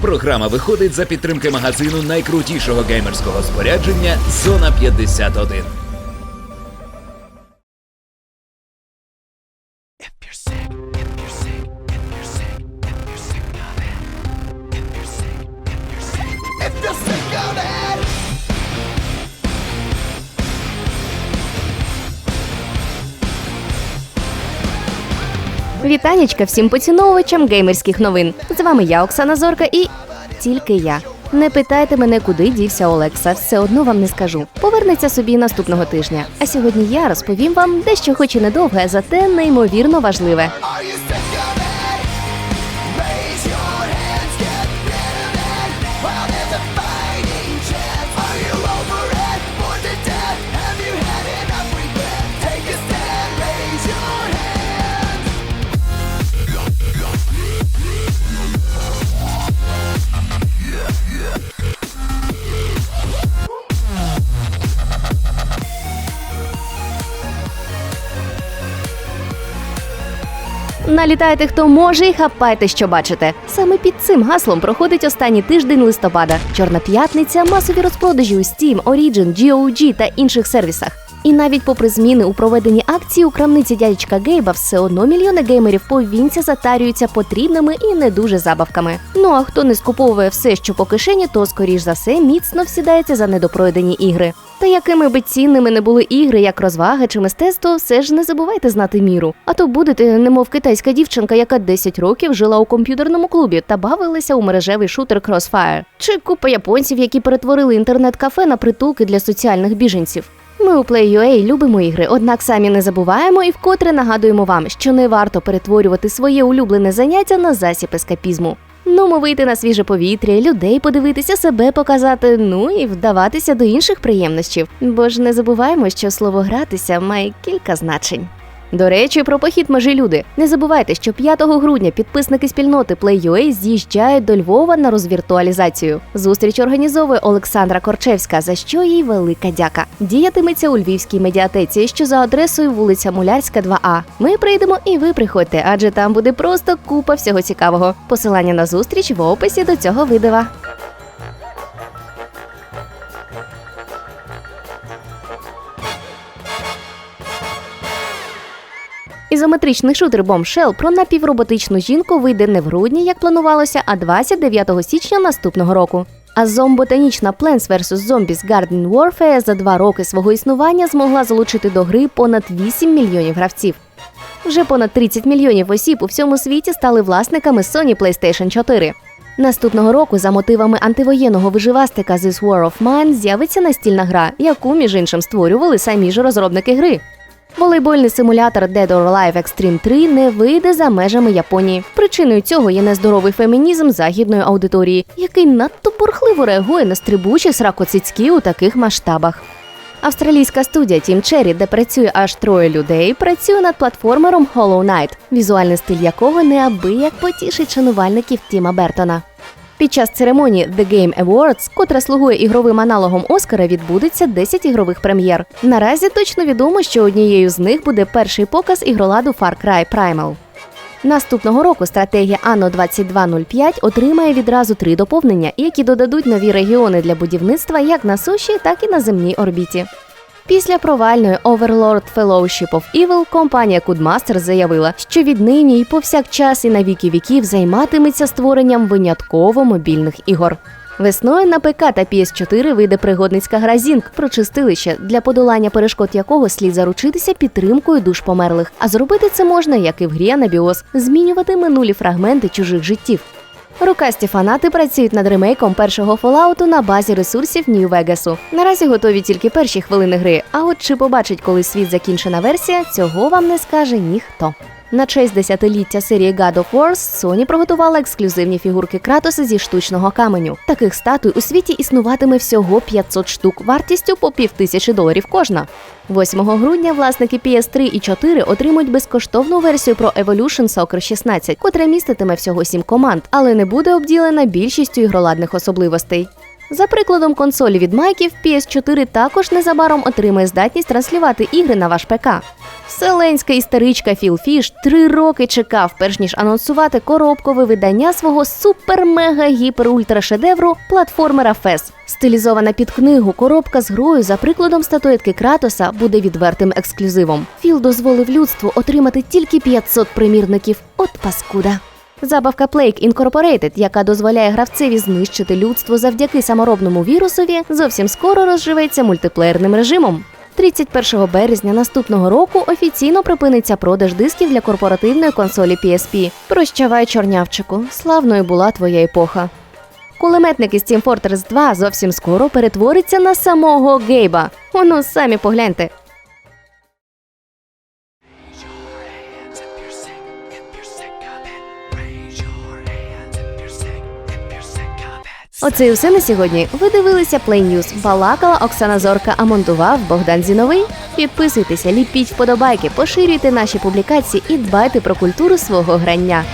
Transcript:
Програма виходить за підтримки магазину найкрутішого геймерського спорядження Зона 51. Вітанечка всім поціновувачам геймерських новин. З вами я, Оксана Зорка, і тільки я. Не питайте мене, куди дівся Олекса, все одно вам не скажу. Повернеться собі наступного тижня. А сьогодні я розповім вам дещо, хоч і недовге, зате неймовірно важливе. Налітайте, хто може, і хапайте, що бачите. Саме під цим гаслом проходить останній тиждень листопада. Чорна п'ятниця, масові розпродажі у Steam, Origin, GOG та інших сервісах. І навіть попри зміни у проведенні акції у крамниці дядечка Гейба, все одно мільйони геймерів повінця затарюються потрібними і не дуже забавками. Ну а хто не скуповує все, що по кишені, то скоріш за все міцно всідається за недопройдені ігри. Та якими би цінними не були ігри, як розвага чи мистецтво, все ж не забувайте знати міру. А то будете, немов китайська дівчинка, яка 10 років жила у комп'ютерному клубі та бавилася у мережевий шутер Crossfire. Чи купа японців, які перетворили інтернет-кафе на притулки для соціальних біженців. Ми у Play.ua любимо ігри, однак самі не забуваємо і вкотре нагадуємо вам, що не варто перетворювати своє улюблене заняття на засіб ескапізму. Ну, вийти на свіже повітря, людей подивитися, себе показати, ну і вдаватися до інших приємнощів. Бо ж не забуваємо, що слово гратися має кілька значень. До речі, про похід межі люди. Не забувайте, що 5 грудня підписники спільноти Play.ua з'їжджають до Львова на розвіртуалізацію. Зустріч організовує Олександра Корчевська, за що їй велика дяка. Діятиметься у Львівській медіатеці, що за адресою вулиця Мулярська, 2А. Ми прийдемо і ви приходьте, адже там буде просто купа всього цікавого. Посилання на зустріч в описі до цього відео. Ізометричний шутер Bombshell про напівроботичну жінку вийде не в грудні, як планувалося, а 29 січня наступного року. А зомботанічна Plants vs. Zombies Garden Warfare за два роки свого існування змогла залучити до гри понад 8 мільйонів гравців. Вже понад 30 мільйонів осіб у всьому світі стали власниками Sony PlayStation 4. Наступного року за мотивами антивоєнного виживастика This War of Mine з'явиться настільна гра, яку між іншим створювали самі ж розробники гри. Волейбольний симулятор Dead or Alive Extreme 3 не вийде за межами Японії. Причиною цього є нездоровий фемінізм західної аудиторії, який надто бурхливо реагує на стрибучі сракоцицькі у таких масштабах. Австралійська студія Team Cherry, де працює аж троє людей, працює над платформером Hollow Knight, візуальний стиль якого неабияк потішить шанувальників Тіма Бертона. Під час церемонії The Game Awards, котра слугує ігровим аналогом Оскара, відбудеться 10 ігрових прем'єр. Наразі точно відомо, що однією з них буде перший показ ігроладу Far Cry Primal. Наступного року стратегія Anno 2205 отримає відразу три доповнення, які додадуть нові регіони для будівництва як на суші, так і на земній орбіті. Після провальної Overlord Fellowship of Evil компанія Codemasters заявила, що віднині і повсякчас і на віки віків займатиметься створенням винятково мобільних ігор. Весною на ПК та PS4 вийде пригодницька гра Зінк про чистилище, для подолання перешкод якого слід заручитися підтримкою душ померлих. А зробити це можна, як і в грі Анабіос, змінювати минулі фрагменти чужих життів. Рукасті фанати працюють над ремейком першого Фоллауту на базі ресурсів Нью-Вегасу. Наразі готові тільки перші хвилини гри. А от чи побачить, коли світ закінчена версія, цього вам не скаже ніхто. На честь десятиліття серії God of Wars Sony приготувала ексклюзивні фігурки Кратоса зі штучного каменю. Таких статуй у світі існуватиме всього 500 штук вартістю по півтисячі доларів кожна. 8 грудня власники PS3 і 4 отримують безкоштовну версію про Evolution Soccer 16, котра міститиме всього 7 команд, але не буде обділена більшістю ігроладних особливостей. За прикладом консолі від Майків, PS4 також незабаром отримає здатність транслювати ігри на ваш ПК. Вселенська істеричка Філ Фіш три роки чекав, перш ніж анонсувати коробкове видання свого супер-мега-гіпер-ультра-шедевру платформера FES. Стилізована під книгу коробка з грою за прикладом статуетки Кратоса буде відвертим ексклюзивом. Філ дозволив людству отримати тільки 500 примірників. От паскуда. Забавка Plague Incorporated, яка дозволяє гравцеві знищити людство завдяки саморобному вірусові, зовсім скоро розживеться мультиплеєрним режимом. 31 березня наступного року офіційно припиниться продаж дисків для корпоративної консолі PSP. Прощавай, чорнявчику, славною була твоя епоха. Кулеметник із Team Fortress 2 зовсім скоро перетвориться на самого Гейба. Оно самі погляньте. Оце і все на сьогодні. Ви дивилися Play News. Балакала Оксана Зорка, а монтував Богдан Зіновий. Підписуйтеся, ліпіть вподобайки, поширюйте наші публікації і дбайте про культуру свого грання.